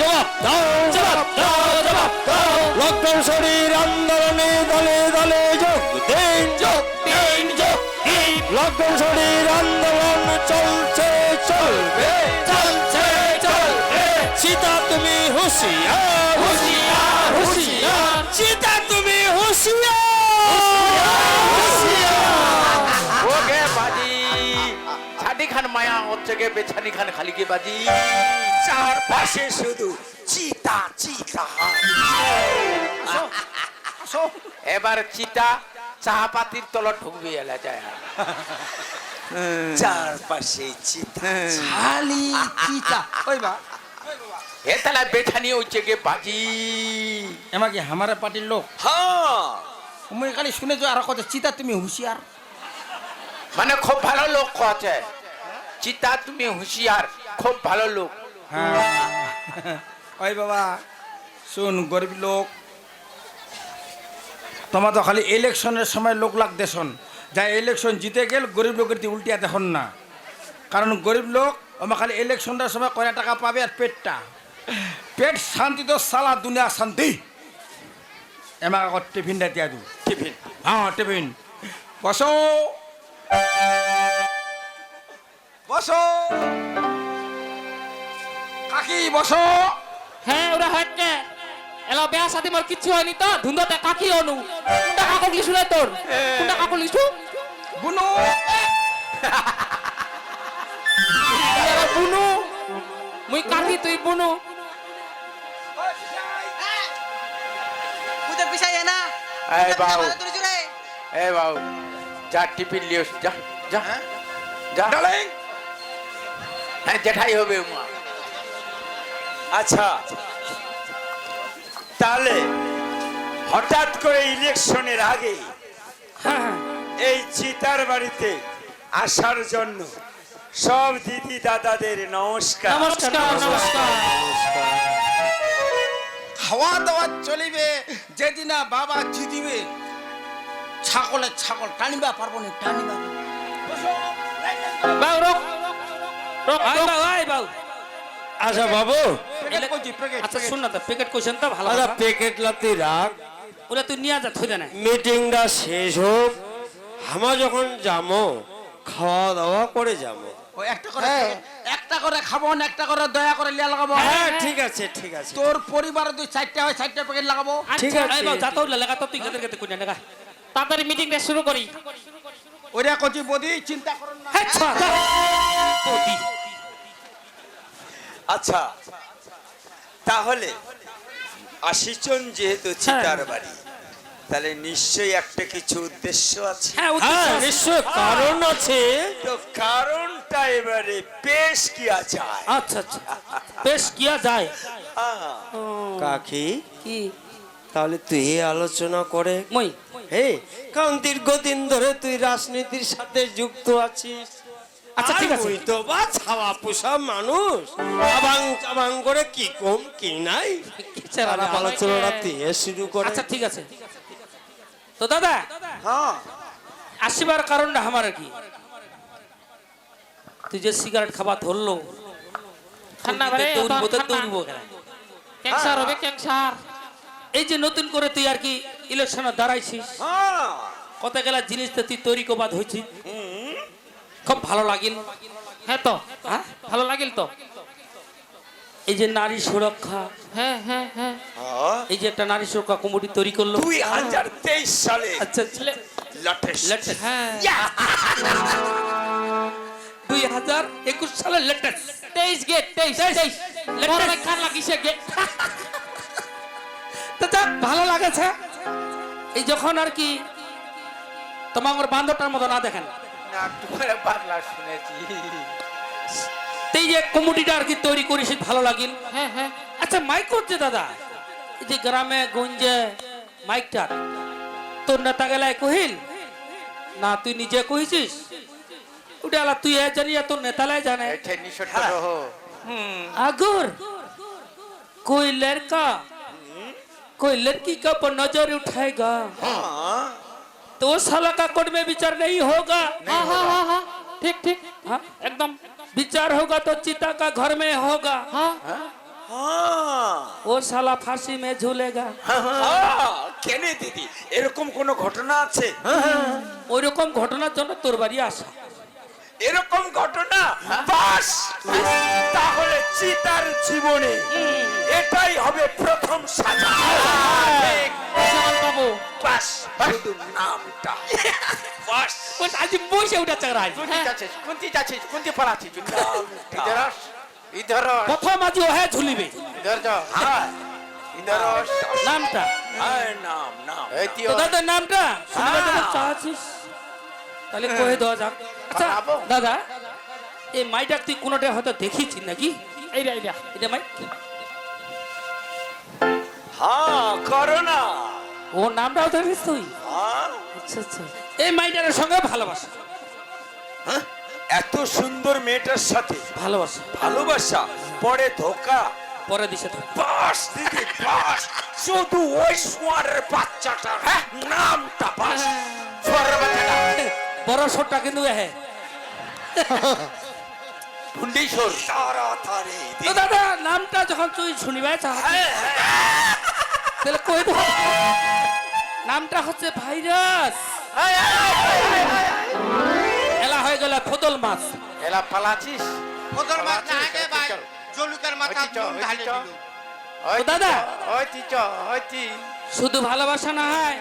জবাব দাও জবাব দাও জবাব দাও। লকডাউন শরীর আন্দোলনে দলে দলে যোগ দিন যোগ দিন যোগ দিন। লকডাউন শরীর আন্দোলন চলছে চলবে চলছে চলবে। চিতা তুমি হুঁশিয়ার। হুঁশিয়ার হুঁশিয়ার। চিতা তুমি হুঁশিয়ার। ওকে বাজি। ছাটি খান মায়া হচ্ছে গে বেছানি খান খালি কে বাজি। চারপাশে শুধু চিতা চিতা এবার চিতা চাহা পাতির তলত ঢুকবে এলা যায়। চারপাশে চিতা খালি চিতা। ওই বা এ তালা বেছানি হচ্ছে গে বাজি। এমা কি হামারে পার্টির লোক? হ্যাঁ। মুই খালি শুনেছো আর কত চিতা তুমি হুঁশিয়ার। মানে খুব ভালো লোক আছে। চিতা তুমি হুঁশিয়ার খুব ভালো লোক। হ্যাঁ। ওই বাবা শুন গরিব লোক তোমার তো খালি ইলেকশনের সময় লোক লাগ দেশন যা ইলেকশন জিতে গেল গরিব লোকের দিয়ে উল্টিয়া দেখুন না। কারণ গরিব লোক আমার খালি ইলেকশনটার সময় কয়টা টাকা পাবে আর পেটটা। পেট শান্তি তো সালা দুনিয়া শান্তি। এমাক আগত টিফিনটা দিয়া দিও টিফিন? হ্যাঁ টিফিন। বসো। বসো। কাকি বসো। হ্যাঁ ওরা হচ্ছে এলা বেয়া সাথে মোর কিচ্ছু হয়নি তো। ধুন্দতে কাকি অনু। কোনটা কাকল লিসু রে তোর? কোনটা কাকল লিসু? বুনু। বুনু। মুই কাকি তুই বুনু। পিছাই না। এই বাবু ভালো তুলেছো এ বাবু যা টিফিন লিও যা যা। যা। ডার্লিং! হ্যাঁ জেঠাই হবে মা আচ্ছা। তাহলে হঠাৎ করে ইলেকশনের আগে এই চিতার বাড়িতে আসার জন্য সব দিদি দাদাদের নমস্কার। নমস্কার নমস্কার। খাওয়া দাওয়া চলিবে যেদিন বাবা জিতিবে ছাগলের ছাগল টানিবা পারব না টানিবা। বাউ রক রক বাউ আই বাউ। আচ্ছা বাবু। আচ্ছা শুন না তো প্যাকেট কোশ্চেন তো ভালো আচ্ছা প্যাকেট লাতি রাখ। ওরা তুই নিয়ে যা থই দে না। মিটিংটা শেষ হোক। আমরা যখন যাব খাওয়া দাওয়া করে যাব ও একটা করে একটা করে খাব না একটা করে দয়া করে লিয়া লাগাবো। হ্যাঁ ঠিক আছে ঠিক আছে। তোর পরিবারে তুই চারটা হয় চারটা প্যাকেট লাগাবো। ঠিক আচ্ছা, আছে। এই বাউ যা তো লাগা তো তুই গেতে গেতে কই না লাগা তাড়াতাড়ি মিটিংটা শুরু করি। ওরা কচি বদি চিন্তা করুন না। হ্যাঁ পতি আচ্ছা তাহলে আশিজন যেহেতু চিতার বাড়ি তাহলে নিশ্চয়ই একটা কিছু উদ্দেশ্য আছে? হ্যাঁ হ্যাঁ উদ্দেশ্য নিশ্চয় কারণ আছে। তো কারণটা এবারে পেশ কিয়া যায়? আচ্ছা আচ্ছা। বেশ কিয়া যায়। আহা, কাকি কি? তাহলে তুই এই আলোচনা করে। মই। হে কারণ দীর্ঘদিন ধরে তুই রাজনীতির সাথে যুক্ত আছিস। আচ্ছা, ঠিক আছে। তুই তো বা ছাওয়া পোষা মানুষ। আবাং চাবাং করে কি কম কি নাই? তুই শুরু করে। আচ্ছা ঠিক আছে। তো দাদা হ্যাঁ। আসিবার কারণটা আমার কি? তুই যে সিগারেট খাবা ধরলো দৌড়বো তো। দৌড়বো কেন? ক্যান্সার হবে ক্যান্সার এই যে নতুন করে তুই আর কি ইলেকশনে দাঁড়াইছিস হ্যাঁ। কত গেলা জিনিস তো তুই তৈরি কবাদ হয়েছিস খুব ভালো লাগিল। হ্যাঁ তো? হ্যাঁ? ভালো লাগিল তো? এই যে নারী সুরক্ষা। হ্যাঁ হ্যাঁ হ্যাঁ। হ্যাঁ। এই যে একটা নারী সুরক্ষা কমিটি তৈরি করল। দুই হাজার তেইশ সালে। আচ্ছা latest। হ্যাঁ। দুই হাজার একুশ লেটেস্ট। তেইশ গেট তেইশ তেইশ। লাগিছে গেট? তো ভালো লাগেছে। এই যখন আর কি তোমার বান্ধবটার মতো না দেখেন। না তোমার বাংলা শুনেছি তো এই যে কমিটিটা আর কি তৈরি করেছি ভালো লাগিল হ্যাঁ হ্যাঁ আচ্ছা মাইক করছে দাদা এই যে গ্রামে গঞ্জে মাইকটা তোর নেতা গেলায় কহিল না তুই নিজে কহিছিস ওটা আলা তুই এ জানি আর তোর নেতালাই জানে এঠে নিষট রহো अगर कोई लड़का कोई लड़की का पर नजर उठाएगा হ্যাঁ तो वो साला का कोर्ट में विचार नहीं होगा হ্যাঁ হ্যাঁ হ্যাঁ হ্যাঁ ठीक ठीक हाँ? एकदम विचार होगा तो चिता का घर में होगा हाँ হ্যাঁ वो साला फांसी में झूलेगा হ্যাঁ, কেনে দিদি এরকম কোনো ঘটনা আছে ওই রকম ঘটনার জন্য তোর বাড়ি আসা এরকম ঘটনা বাস। তাহলে চিতার জীবনে এটাই হবে প্রথম সাজা। বাস। শুধু নামটা। বাস। ওই আজ বসে উঠা চাকরাই কুন্তি যাচ্ছিস কুন্তি যাচ্ছিস কুন্তি পালাচ্ছিস ইধর আস, ইধর আস, প্রথম আজ ও হ্যাঁ ঝুলিবে। ইধর হ্যাঁ। নামটা। আয় নাম নাম। এই তো দাদা নামটা। চাচ্ছিস? তাহলে কয়ে দেওয়া যাক। আচ্ছা দাদা এই মাইটা তুই কোনোটা হয়তো দেখিছিস নাকি? এইটা এইটা এটা মাই হ্যাঁ করোনা। ও নামটাও তুই? হ্যাঁ। আচ্ছা আচ্ছা। এই মাইটার সঙ্গে ভালোবাসা। হ্যাঁ? এত সুন্দর মেয়েটার সাথে। ভালোবাসা। ভালোবাসা পরে ধোকা। পরে দিছে তো বাস দিদি বাস। শুধু ওই সোয়ারের বাচ্চাটার হ্যাঁ। নামটা বাস। বাচ্চাটা বড় শটটা কিন্তু হ্যাঁ ভুন্ডেশ্বর তাড়াতাড়ি তো দাদা। নামটা যখন তুই শুনিবে চাহ তাহলে কই নামটা হচ্ছে ভাইরাস। এলা হয়ে গেল ফদল মাছ। এলা পালাচ্ছিস ওদের মাথা পালাচ্ছিস, আগে ভাই। জলুকের মাথা ঢালে। দিল। ওই দাদা। ওই তুই চ ওই তুই শুধু ভালোবাসা না হয়।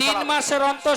তিন মাসের অন্তর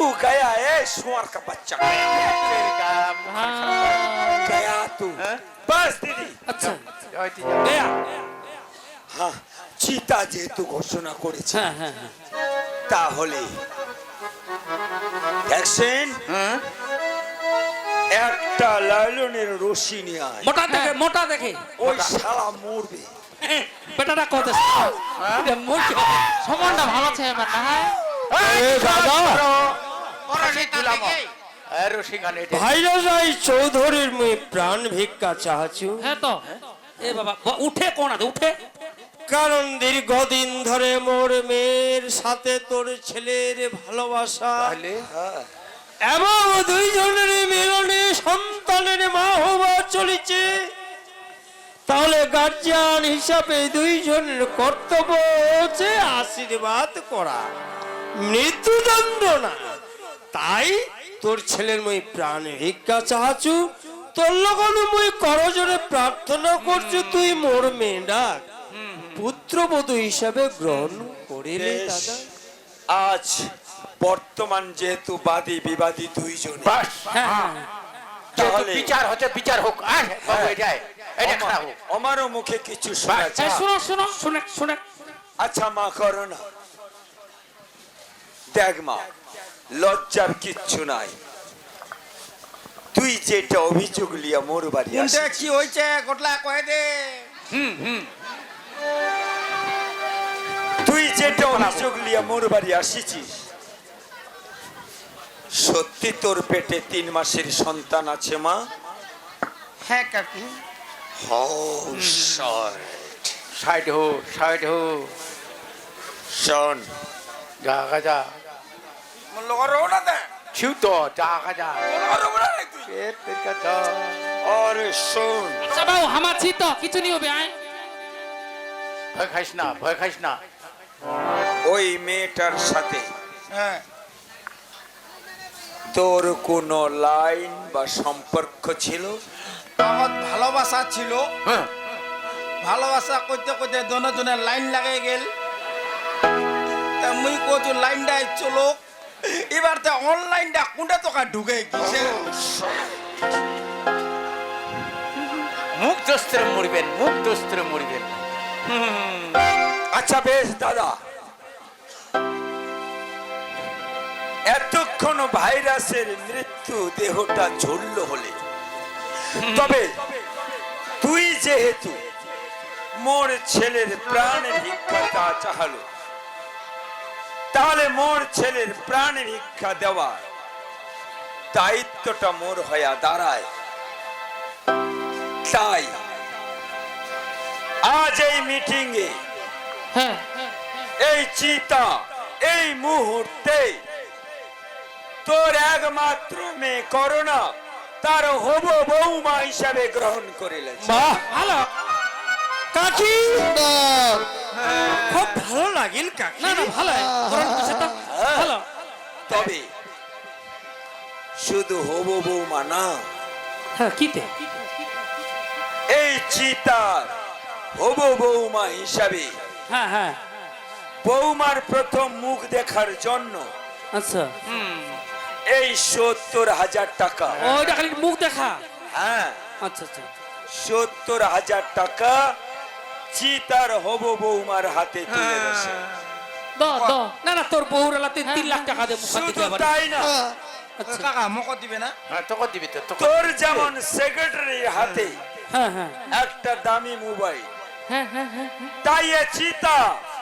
तू गया है सुअर का बच्चा गया तू हाँ? बस दीदी আচ্ছা ওই তুই গয়া হ্যাঁ চিতা যেহেতু ঘোষণা করেছে হ্যাঁ হ্যাঁ হ্যাঁ তাহলে দেখছেন হ্যাঁ একটা লাইলনের রশি নিয়ে আয় মোটা দেখে মোটা দেখে ওই শালা মরবে পেটাটা কত এটা মুখে সমানটা ভালো আছে এবার না হ্যাঁ চৌধুরীর প্রাণ ভিক্ষা হ্যাঁ তো। এ বাবা উঠে কোন উঠে। কারণ দীর্ঘদিন ধরে মোর মেয়ের সাথে তোর ছেলের ভালোবাসা। এবং দুইজনের মিলনে সন্তানের মা হবার চলেছে। তাহলে গার্জিয়ান হিসাবে দুইজনের কর্তব্য হচ্ছে আশীর্বাদ করা। মৃত্যুদণ্ড না। তাই তোর ছেলের মই প্রাণ ভিক্ষা চাহাচু তোর লগন মই করজোরে প্রার্থনা করছু তুই মোর মেয়ে ডাক পুত্রবধূ হিসাবে গ্রহণ করিলে দাদা। আজ বর্তমান যেহেতু বাদী বিবাদী দুইজন। বাস। হ্যাঁ হ্যাঁ। বিচার হচ্ছে বিচার হোক। এটা খারাপ হোক। আমারও মুখে কিছু শোনা যায় শোনো শোনো শুনে শুনে। আচ্ছা মা করো না। দেখ মা। লজ্জার কিচ্ছু নাই। তুই যেটা অভিযোগ লিয়া মোর বাড়ি আসে কি হইছে? গোটলা কয়ে দে। হুম হুম। তুই যেটা অভিযোগ লিয়া মোর বাড়ি আসিছিস সত্যি তোর পেটে তিন মাসের সন্তান আছে মা? হ্যাঁ কাকু। সাইড হো সাইড হো। শোন। যা যা। মোর লগর রও না দে ছিউ তো যা যা লগর রও না তুই। পেট পেট যা আরে শোন। আচ্ছা বাবু আমার ছি তো কিছু নি হবে আয়। ভয় খাইস না ভয় খাইস না। ওই মেয়েটার সাথে হ্যাঁ তোর কোনো লাইন বা সম্পর্ক ছিল? আমার ভালোবাসা ছিল। হ্যাঁ। ভালোবাসা করতে করতে দোনো লাইন লাগাই গেল। তা মুই কচু লাইনটা চলো এবার তো অনলাইনটা কোনটা তোকা ঢুকে গেছে? মুখ দোস্তরে মরবেন মুখ দোস্তরে মরবেন। আচ্ছা বেশ দাদা। এতক্ষণ ভাইরাসের মৃত্যু দেহটা ঝুলল হলে। তবে তুই যেহেতু মোর ছেলের প্রাণ ভিক্ষা চাহালো তাহলে মোর ছেলের প্রাণ ভিক্ষা দেওয়ার। দায়িত্বটা মোর হইয়া দাঁড়ায়। তাই আজ এই মিটিং এ হ্যাঁ। এই চিতা এই মুহূর্তে তোর একমাত্র মেয়ে করোনা তার হব বৌমা হিসাবে গ্রহণ করিলেন বাহ ভালো। কাকি? খুব ভালো লাগিল কাকি। না না ভালো। ভালো। তবে শুধু হব বৌমা না হ্যাঁ কিতে এই চিতার হব বৌমা হিসাবে হ্যাঁ হ্যাঁ। বৌমার প্রথম মুখ দেখার জন্য আচ্ছা। এই সত্তর হাজার টাকা। ওইটা খালি মুখ দেখা? হ্যাঁ। আচ্ছা আচ্ছা। সত্তর হাজার টাকা চিতার হব বৌমার হাতে তুলে দেছে দ দ। না না তোর বউর লাখ টাকা দে মুখ দিতে আবার তাই না? আচ্ছা। কাকা মকর দিবে না? হ্যাঁ তোকে দিবি তো তোর যেমন সেক্রেটারির হাতে হ্যাঁ হ্যাঁ। একটা দামি মোবাইল হ্যাঁ হ্যাঁ হ্যাঁ তাই এ চিতা।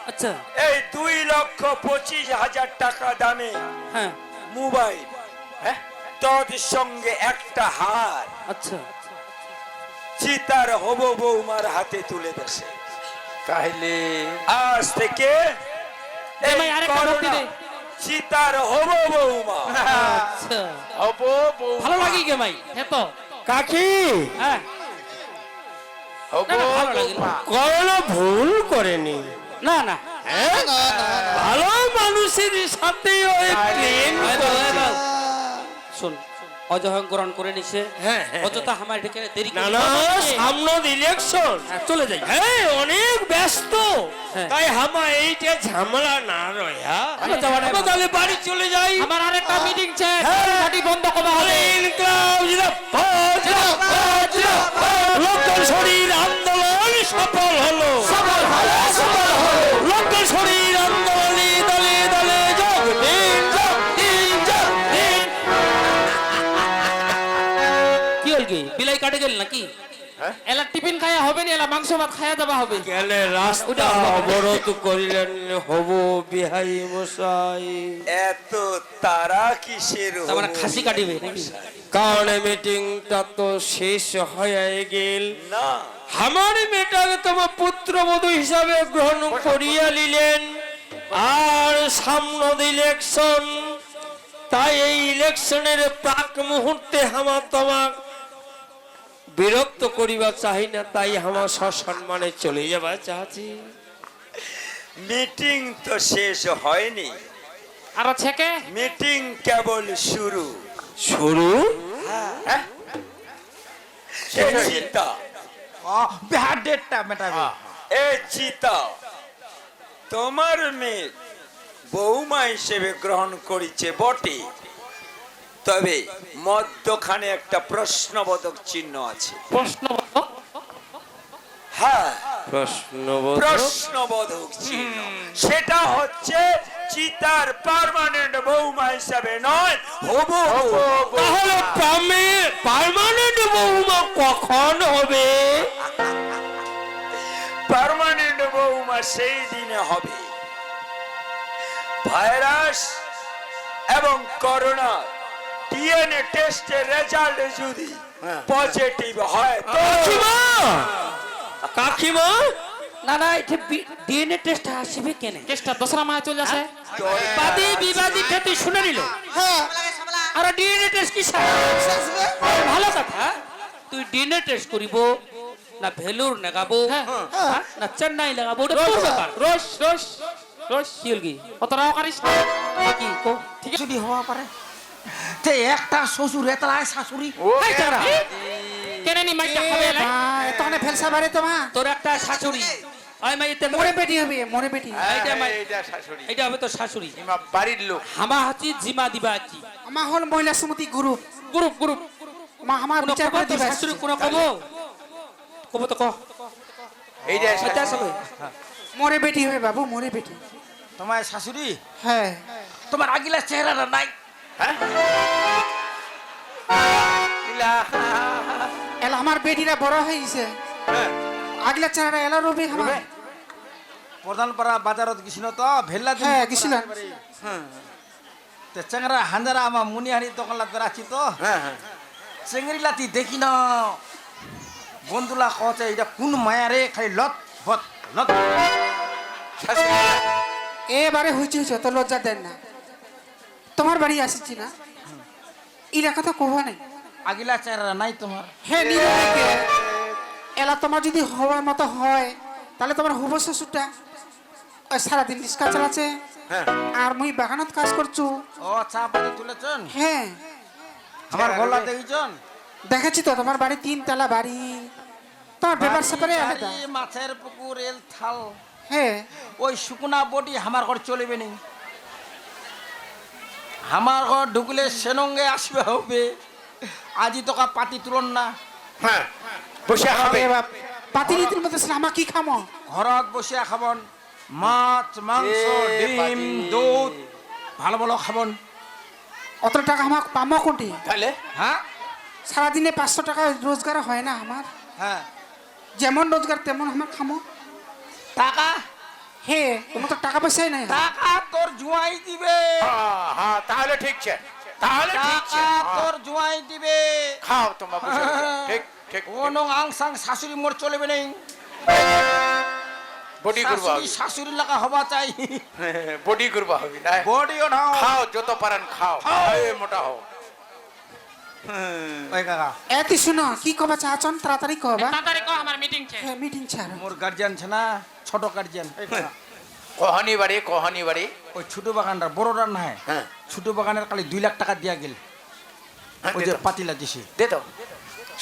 আচ্ছা। এই দুই লক্ষ পঁচিশ হাজার টাকা দামে হ্যাঁ। মোবাইল হ্যাঁ? তোর সঙ্গে একটা হার। আচ্ছা। চিতার হব বৌমার হাতে তুলে দেছে তাহলে আজ থেকে। চিতার হব বৌমা। আচ্ছা। হব ভালো লাগি গে ভাই হ্যাঁ তো। কাকি। হ্যাঁ। হব না, না, ভালো লাগিল। বৌমা। কোনো ভুল করেনি? না না। হ্যাঁ? ভালো মানুষের সাথে ওই প্রেম। শোন। অজহং গ্রহণ করে নিছে। হ্যাঁ, হ্যাঁ। অযথা আমার এখানে দেরি না না সামনে ইলেকশন হ্যাঁ, চলে যাই। হ্যাঁ অনেক ব্যস্ত। হ্যাঁ। তাই হামা এইটা ঝামেলা না রয়া। আমার তাহলে বাড়ি চলে যাই। আমার আরেকটা মিটিং ছে হ্যাঁ। পার্টি বন্ধ করা হবে। ইনকলাব জিন্দাবাদ, জিন্দাবাদ, জিন্দাবাদ। লোকজন শরীর আন্দোলন সফল হলো। সফল হলো সফল হলো। লোকজন শরীর আন্দোলনে কি বিলাই কাটে গেল নাকি? এলা টিফিন খায়া হবে না এলা মাংস ভাত খায়া দেওয়া হবে। গেলে রাস্তা অবরোধ করিলেন হব বিহাই মশাই। এত তারা কিসের তার মানে খাসি কাটিবে নাকি? কারণ মিটিংটা তো শেষ হয়ে গেল। না। আমার মেয়েটাকে তোমার পুত্রবধূ হিসাবে গ্রহণ করিয়া নিলেন আর সামনে ইলেকশন তাই এই ইলেকশনের প্রাক মুহূর্তে আমার তোমার বিরক্ত করিবা চাই না তাই আমার সসম্মানে চলে যাবা চাচ্ছি। মিটিং তো শেষ হয়নি। আর ছেকে মিটিং কেবল শুরু। শুরু? এ চিতা। বিহার ডেটটা মেটাবে। এ চিতা। তোমার মেয়ে বৌমা হিসেবে গ্রহণ করেছে বটে। তবে মধ্যখানে একটা প্রশ্নবোধক চিহ্ন আছে। প্রশ্ন হ্যাঁ। প্রশ্নবোধক? চিহ্ন। সেটা হচ্ছে চিতার পার্মানেন্ট বৌমা হিসাবে নয় হবু তাহলে পার্মানেন্ট বহুমা কখন হবে? পার্মানেন্ট বৌমা সেই দিনে হবে। ভাইরাস এবং করোনা ডিএনএ টেস্টের রেজাল্ট যদি পজিটিভ হয় তো কাকিমা! কাকিমা! না না এটা ডিএনএ টেস্ট আসবে কেন? মাহে চলে আসে। বাদী বিবাদী ক্ষেত্রে শুনে নিল। আর ডিএনএ টেস্ট কি স্যার? ভালো কথা। তুই ডিএনএ টেস্ট করিব না ভেলুর লাগাবো হ্যাঁ, না চেন্নাই লাগাবো ওটা তোর ব্যাপার। রোজ রোজ রোজ কি হল কি? অতটাও করিস না। কি কো। ঠিক আছে। হওয়া পারে। তে একটা শ্বশুর এতলায় শাশুড়ি। এই তারা, কেনে নি মাইটা খাবে এলাই তখন ফেলসা বাড়ি তোমা তোর একটা শাশুড়ি। আই মাই এতে মরে পেটি হবে মরে পেটি। এইটা মাই এইটা শাশুড়ি। এটা হবে তোর শাশুড়ি। ইমা বাড়ির লোক। হামা হাতি জিমা দিবা কি আমার হল মহিলা সমিতি গ্রুপ। Group group. মা আমার বিচার করে দিবা শাশুড়ি কোন কব? কব তো কহ এইটা আচ্ছা সবাই মরে বেটি হবে বাবু মরে বেটি তোমার শাশুড়ি? হ্যাঁ। তোমার আগিলা চেহারাটা নাই। এলা আমার বেটিরা বড় হয়ে। গেছে আগলা চারা এলা রবে আমার। প্রধানপাড়া বাজারত গেছিল তো ভেল্লা হ্যাঁ, গেছিলাম। তে চেংরা হাঞ্জারা আমার মুনিহারি দোকান লাগতে আছি তো। হ্যাঁ হ্যাঁ। চেংড়ি লাতি দেখি না। বন্ধুলা কছে এটা কোন মায়া রে? খালি লত ফত লত এবারে হয়েছে হয়েছে তো লজ্জা দেন না। তোমার বাড়ি আসিছি না। ইলা কথা কব নাই আগিলা চেহারা নাই তোমার। হ্যাঁ এলা তোমার যদি হওয়ার মতো হয় তাহলে তোমার হুব শ্বশুরটা ওই সারাদিন রিক্সা চালাচ্ছে। হ্যাঁ। আর মুই বাগানত কাজ করছু। ও চা পাতি তুলেছেন? হ্যাঁ। আমার গলা দেখেছেন? দেখেছি তো তোমার বাড়ি তিন তালা বাড়ি। তোমার ব্যাপার স্যাপারে আলাদা। মাছের পুকুর এল থাল। হ্যাঁ। ওই শুকনা বটি আমার ঘর চলবে নেই আমার ঘর ঢুকলে সেনঙ্গে আসবে হবে। আজি তোকা পাতি তুলন না। হ্যাঁ বসে বাপ, পাতি রীতির মতো আমার কি খামো? ঘরত বসিয়া খাবন মাছ মাংস ডিম দুধ ভালো ভালো খাবন। অত টাকা আমার পামো কোনটি? তাহলে? হ্যাঁ? সারাদিনে পাঁচশো টাকা রোজগার হয় না আমার? হ্যাঁ। যেমন রোজগার তেমন আমার খামো। টাকা? হে তোমার তো টাকা পয়সাই নাই। টাকা তোর জুয়াই দিবে। তাহলে ঠিক আছে তাহলে ঠিক আছে টাকা হ্যাঁ। তোর জুয়াই দিবে। খাও তোমার বসে বসে। ঠিক ঠিক কোনো আংসাং শাশুড়ি মোর চলবে নেই। বডি করব শাশুড়ি শাশুড়ি লাগা হবা চাই। বডি করব হবে না? বডিও না খাও যত পারেন খাও। এই মোটা হও। ওই কাকা। এতি শুনো কি কবা চাচন? তাড়াতাড়ি কবা। তাড়াতাড়ি কো আমার মিটিং ছে। হ্যাঁ মিটিং ছাড় মোর গার্জিয়ান আছে না ছোট গার্জিয়ান কহানি বাড়ি কহানি বাড়ি। ওই ছোট বাগানটা বড়টা না হয়। ছোট বাগানের খালি দুই লাখ টাকা দিয়া গেল। হ্যাঁ, ওই যে পাতিলা দিছে। দে দাও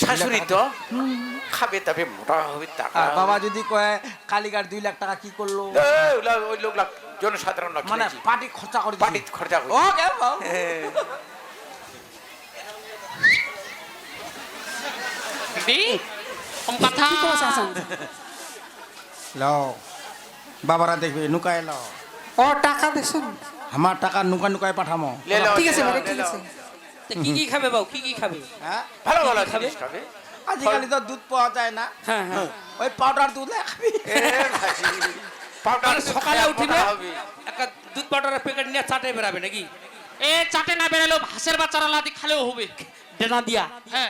শাশুড়ি তো। খাবে তবে মোটা হবে টাকা আর বাবা যদি কয় কালীগার দুই লাখ টাকা কি করল? ওই লোক লাখ জনসাধারণ মানে। পার্টি খরচা করে পার্টি খরচা করে। ও কে বাবু? দি কম কথা লও। বাবারা দেখবে নুকায় লও। ও টাকা দেশুন আমার টাকা নুকা নুকায় পাঠামো। ঠিক আছে বাবা ঠিক আছে। কি কি খাবে বাবু কি কি খাবে? হ্যাঁ? ভালো ভালো খাবে? খাবে। আজিকালি তো দুধ পাওয়া যায় না। হ্যাঁ হ্যাঁ। ওই পাউডার দুধ খাবি। পাউডার সকালে খায়া উঠিবে হবে। একটা দুধ পাউডারের প্যাকেট নিয়ে চাটে বেরাবে নাকি? এ চাটে না বেরালো হাঁসের বাচ্চারা লাদি খালেও হবে। ডেনা দিয়া। হ্যাঁ।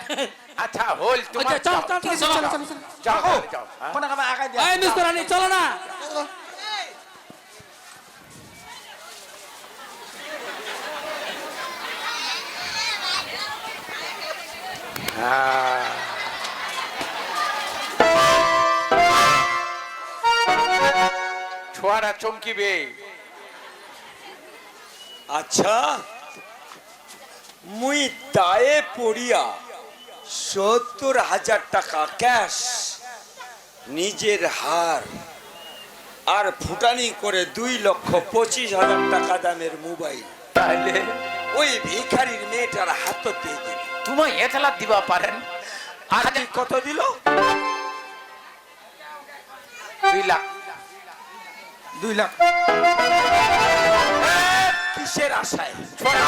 আচ্ছা হোল তোমার আচ্ছা, চল, যাও। চল, ঠিক আছে চলো চলো চলো। যাও তাহলে যাও হ্যাঁ? কোন খাবে আগাই দিয়া। এই মিস্টার রানী চলো না। হ্যাঁ। ছোয়ারা চমকিবে। আচ্ছা মুই দায়ে পড়িয়া সত্তর হাজার টাকা ক্যাশ নিজের হার আর ফুটানি করে দুই লক্ষ পঁচিশ হাজার টাকা দামের মোবাইল। তাহলে ওই ভিখারির মেয়েটার হাত দিয়ে তোমায় এতলা দিবা পারেন। আর কত দিল? দুই লাখ। দুই লাখ। কিসের আশায়?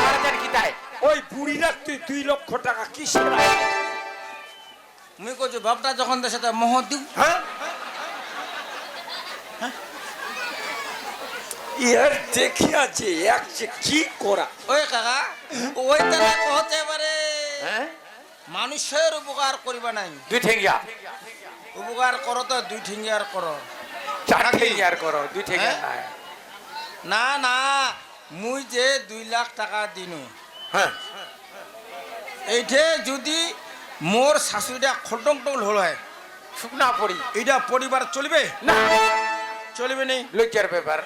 হাজার কি দেয়? ওই বুড়িরা তুই দুই লক্ষ টাকা কিসের মুই কইছি বাপটা যখন দেশে তা মোহ দিউ হ্যাঁ? ইয়ার দেখিয়াছে এক যে কি করা? ওই কাকা ওই তারা কহতে হ্যাঁ মানুষের উপকার করিবা নাই। দুই ঠেঙ্গিয়া। উপকার করো তো দুই ঠিঙ্গিয়ার করো। চার ঠেঙ্গিয়ার করো দুই ঠেঙ্গিয়া হ্যাঁ? নাই। না না মুই যে দুই লাখ টাকা দিনু। হ্যাঁ। এইটে যদি মোর শাশুড়িটা খটং টল হল হয় শুকনা পড়ি। এইটা পরিবার চলবে? না। চলবে নেই। লজ্জার ব্যাপার।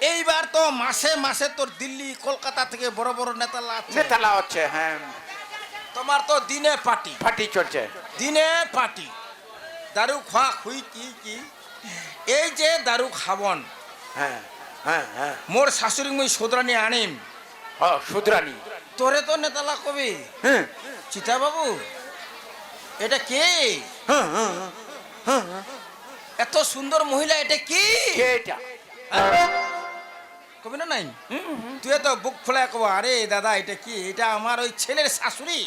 এইবার তো মাসে মাসে তোর দিল্লি কলকাতা থেকে বড় বড় নেতা লাগছে নেতালা হচ্ছে হ্যাঁ। তোমার তো দিনে পার্টি। পার্টি চলছে। দিনে পার্টি। দারু খোয়া খুই কি কি? এই যে দারু খাবন। হ্যাঁ হ্যাঁ হ্যাঁ। মোর শাশুড়ি মুই সোদরানি আনিম। ও শুদ্রানি তোরে তো নেতালা কবি। হ্যাঁ। চিতা বাবু এটা কে? হ্যাঁ হ্যাঁ। এত সুন্দর মহিলা এটা কি? কে এটা? কবি না নাই? তুই তো বুক খোলা কব আরে দাদা এটা কি? এটা আমার ওই ছেলের শাশুড়ি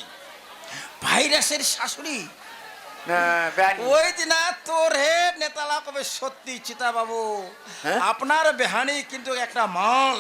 ভাইরাসের শাশুড়ি। ওই দিন তোর হে নেতালা কবে সত্যি চিতা বাবু হ্যাঁ? আপনার বেহানি কিন্তু একটা মাল।